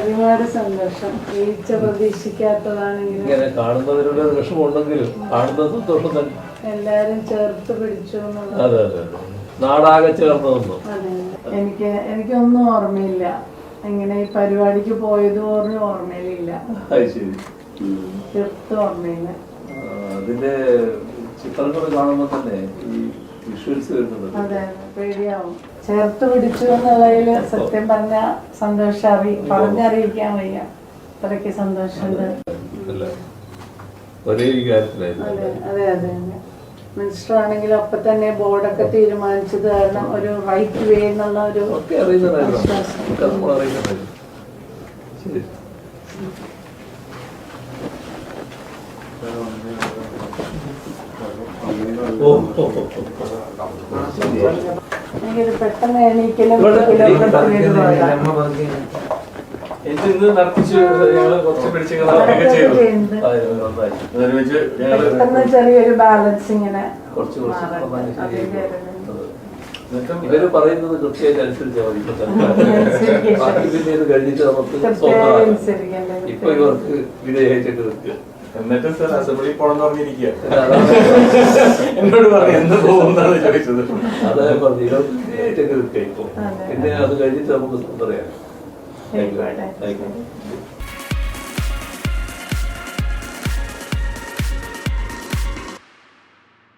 ഒരുപാട് സന്തോഷം. വീഴ്ച പ്രതീക്ഷിക്കാത്തതാണെങ്കിലും ഇങ്ങനെ. കാണുന്നതിനുള്ള ഒരു വിഷമമുണ്ടെങ്കിലും കാണുന്ന സന്തോഷം തന്നെ. എല്ലാരും ചേർത്ത് പിടിച്ചു എന്നുള്ളത്. അതെ അതെ അതെ. നാടാകെ ചേർന്ന് അതെ എനിക്ക് എനിക്കൊന്നും ഓർമ്മയില്ല. ഇങ്ങനെ ഈ പരിപാടിക്ക് പോയത് പോലും ഓർമ്മയിലില്ല. അത് ശരി. തീർത്തും ഓർമ്മയില്ല. ആ, അതിന്റെ ചിത്രങ്ങൾ കാണുമ്പോൾ തന്നെ ഈ വിഷ്വൽസ് വരുന്നത്. അതെ പേടിയാവും. ചേർത്ത് പിടിച്ചു എന്നുള്ളതിൽ സത്യം പറഞ്ഞ സന്തോഷം. അറി പറഞ്ഞറിയിക്കാൻ വയ്യ. അത്രയ്ക്ക് സന്തോഷമുണ്ട്. ഒരേ അതെ അതെ മിനിസ്റ്റർ ആണെങ്കിലും അപ്പൊ തന്നെ ബോർഡൊക്കെ തീരുമാനിച്ചത് കാരണം ഒരു റൈറ്റ് വേ എന്നുള്ള ഒരു ശരി. പെട്ടെന്ന് എണീക്കലും ഇന്ന് നടത്തിച്ച് ഞങ്ങൾ കുറച്ച് പിടിച്ചൊക്കെ ചെയ്തു. ഒരുമിച്ച് ഞങ്ങൾ ചെറിയൊരു ബാലൻസ് ഇങ്ങനെ കുറച്ച് കുറച്ച് ഇവർ പറയുന്നത് കൃത്യമായിട്ട് അനുസരിച്ചാൽ മതി ഇപ്പൊ ബാക്കി പിന്നെ ഇത് കഴിഞ്ഞിട്ട് നമുക്ക്. ഇപ്പൊ ഇവർക്ക് വിധേയമായിട്ടൊക്കെ നിൽക്കുക എന്നിട്ട് സർ അസംബ്ലി പോണെന്ന് പറഞ്ഞിരിക്കുക എന്നോട് പറഞ്ഞു എന്ന് പോകുന്നതാണ് ചോദിച്ചത്? അതാ പറഞ്ഞു പിന്നെ അത് കഴിഞ്ഞിട്ട് നമുക്ക് പറയാം. താങ്ക് ആയിക്കോട്ടെ.